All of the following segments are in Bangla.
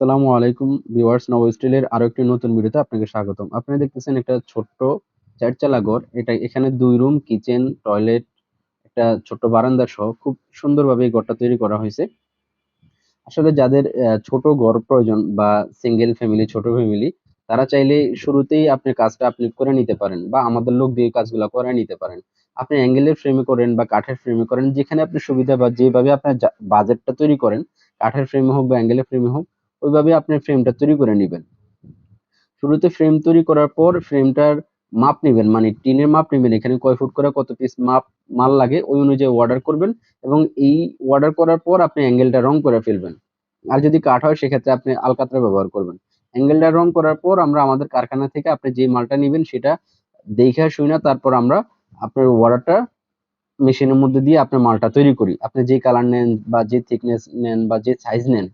আসসালামু আলাইকুম ভিউয়ার্স, নব স্টিলের আরও একটি নতুন ভিডিওতে আপনাকে স্বাগতম। আপনারা দেখতেছেন একটা ছোট্ট চারচালা ঘর। এটা এখানে দুই রুম, কিচেন, টয়লেট, একটা ছোট্ট বারান্দা সহ খুব সুন্দরভাবে এই ঘরটা তৈরি করা হয়েছে। আসলে যাদের ছোট ঘর প্রয়োজন বা সিঙ্গেল ফ্যামিলি ছোট ফ্যামিলি তারা চাইলে শুরুতেই আপনি কাজটা আপনি করে নিতে পারেন বা আমাদের লোক দিয়ে কাজগুলো করে নিতে পারেন। আপনি অ্যাঙ্গেলের ফ্রেমে করেন বা কাঠের ফ্রেমে করেন, যেখানে আপনি সুবিধা বা যেভাবে আপনার বাজেটটা তৈরি করেন, কাঠের ফ্রেমে হোক বা অ্যাঙ্গেলের ফ্রেমে হোক ওইভাবে আপনি ফ্রেমটা তৈরি করে নেবেন। শুরুতে ফ্রেম তৈরি করার পর ফ্রেমটার মাপ নেবেন মানে টিনের মাপ নেবেন, এখানে কয় ফুট করে কত পিস মাপ, মাল লাগে, ওই অনুযায়ী অর্ডার করবেন এবং এই অর্ডার করার পর আপনি অ্যাঙ্গেলটা রং করে ফেলবেন। আর যদি কাঠ হয়, সেক্ষেত্রে আপনি আলকাতরা ব্যবহার করবেন। অ্যাঙ্গেলটা রং করার পর আমরা আমাদের কারখানা থেকে আপনি যে মালটা নেবেন, সেটা দেখে শুই না তারপর আমরা আপনার অর্ডারটা মেশিনের মধ্যে দিয়ে আপনার মালটা তৈরি করি। আপনি যে কালার নেন বা যে থিকনেস নেন বা যে সাইজ নেন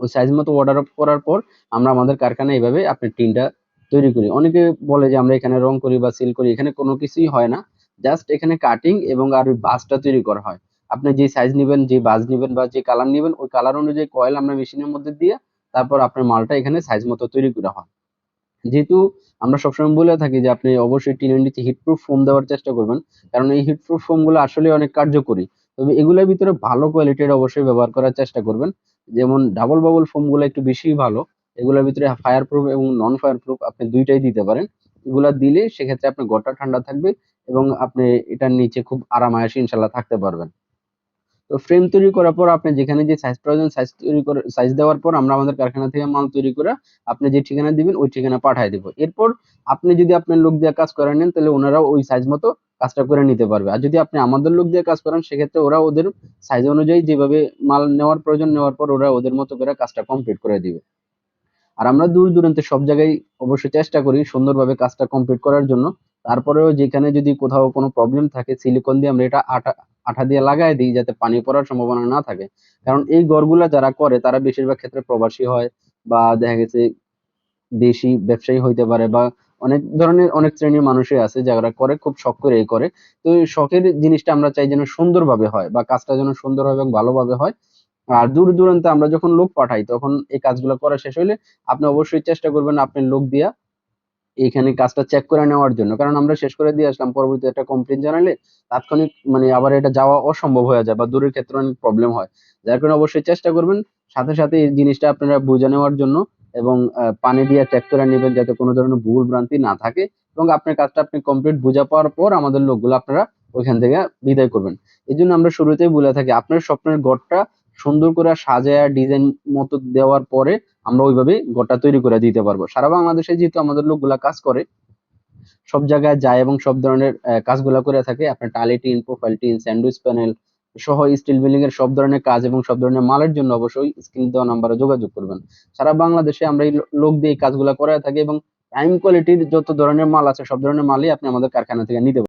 ওই সাইজ মতো অর্ডার করার পর আমরা আমাদের কারখানায় এইভাবে আপনার টিনটা তৈরি করি। অনেকে বলে যে আমরা এখানে রং করি বা সিল করি, এখানে কোনো কিছুই হয় না। জাস্ট এখানে কাটিং এবং আর ওই বাসটা তৈরি করা হয়। আপনি যে সাইজ নেবেন, যে বাজ নেবেন বা যে কালার নেবেন, ওই কালার অনুযায়ী কয়েল আমরা মেশিনের মধ্যে দিয়ে তারপর আপনার মালটা এখানে সাইজ মতো তৈরি করা হয়। যেহেতু আমরা সবসময় বলে থাকি যে আপনি অবশ্যই টিনের নিচে হিটপ্রুফ ফোম দেওয়ার চেষ্টা করবেন, কারণ এই হিটপ্রুফ ফোমগুলো আসলে অনেক কার্যকরী। তবে এগুলোর ভিতরে ভালো কোয়ালিটির অবশ্যই ব্যবহার করার চেষ্টা করবেন। যেমন ডাবল বাবল ফোমগুলো একটু বেশি ভালো, এগুলোর ভিতরে ফায়ার প্রুফ এবং নন ফায়ার প্রুফ আপনি দুইটাই দিতে পারেন। এগুলো দিলে সেক্ষেত্রে আপনার ঘরটা ঠান্ডা থাকবে এবং আপনি এটার নিচে খুব আরাম আয়সে ইনশাল্লাহ থাকতে পারবেন। তো ফ্রেম তৈরি করার পর আপনি যেখানে যে সাইজ প্রয়োজন সাইজ তৈরি করে সাইজ দেওয়ার পর আমরা আমাদের কারখানা থেকে মাল তৈরি করে আপনি যে ঠিকানা দিবেন, ওই ঠিকানা পাঠিয়ে দেবো। এরপর আপনি যদি আপনার লোক দিয়ে কাজ করে নেন, তাহলে ওনারাও ওই সাইজ মতো কাজটা করে নিতে পারবে। আর যদি আপনি আমাদের লোক দিয়ে কাজ করেন, সেক্ষেত্রে ওরা ওদের সাইজ অনুযায়ী যেভাবে মাল নেওয়ার প্রয়োজন, নেওয়ার পর ওরা ওদের মতো করে কাজটা কমপ্লিট করে দিবে। আর আমরা দূর দূরান্তে সব জায়গায় অবশ্যই চেষ্টা করি সুন্দরভাবে কাজটা কমপ্লিট করার জন্য। তারপরেও যেখানে যদি কোথাও কোনো প্রবলেম থাকে সিলিকন দিয়ে আমরা এটা আঠা আঠা দিয়ে লাগাই দিই যাতে পানি পড়ার সম্ভাবনা না থাকে। কারণ এই ঘরগুলা যারা করে, তারা বেশিরভাগ ক্ষেত্রে প্রবাসী হয় বা দেখা গেছে দেশি ব্যবসায়ী হইতে পারে বা অনেক ধরনের অনেক শ্রেণির মানুষই আছে যারা করে, খুব শখ করে এই করে। তো এই শখের জিনিসটা আমরা চাই যেন সুন্দরভাবে হয় বা কাজটা যেন সুন্দর হবে এবং ভালোভাবে হয়। আর দূর দূরান্তে আমরা যখন লোক পাঠাই, তখন এই কাজগুলো করা শেষ হইলে আপনি অবশ্যই চেষ্টা করবেন আপনি লোক দিয়া এইখানে কাজটা চেক করে নেওয়ার জন্য। কারণ আমরা শেষ করে দিয়ে আসলাম, পরবর্তীতে একটা কমপ্লেন জানালে তাৎক্ষণিক মানে আবার এটা যাওয়া অসম্ভব হয়ে যায় বা দূরের ক্ষেত্রে অনেক প্রবলেম হয়। যার কারণে অবশ্যই চেষ্টা করবেন, সাথে সাথে এই জিনিসটা আপনারা বুঝে নেওয়ার জন্য এবং পানি দিয়ে চেক করে নেবেন যাতে কোনো ধরনের ভুল ভ্রান্তি না থাকে এবং আপনার কাজটা আপনি কমপ্লিট বুঝা পাওয়ার পর আমাদের লোকগুলো আপনারা ওইখান থেকে বিদায় করবেন। এই জন্য আমরা শুরুতেই বলে থাকি, আপনার স্বপ্নের ঘরটা সুন্দর করে সাজায়া ডিজাইন মতো দেওয়ার পরে আমরা ওইভাবে ঘরটা তৈরি করে দিতে পারব। সারা বাংলাদেশে যেহেতু আমাদের লোকগুলা কাজ করে, সব জায়গায় যায় এবং সব ধরনের কাজগুলা করে থাকে, আপনার টালি tin profile tin sandwich panel সহ স্টিল বিল্ডিং এর সব ধরনের কাজ এবং সব ধরনের মালের জন্য অবশ্যই স্ক্রিন দেওয়া নাম্বারে যোগাযোগ করবেন। সারা বাংলাদেশে আমরা এই লোক দিয়ে কাজগুলা করে থাকি এবং টাইম কোয়ালিটির যত ধরনের মাল আছে, সব ধরনের মালই আপনি আমাদের কারখানা থেকে নিতে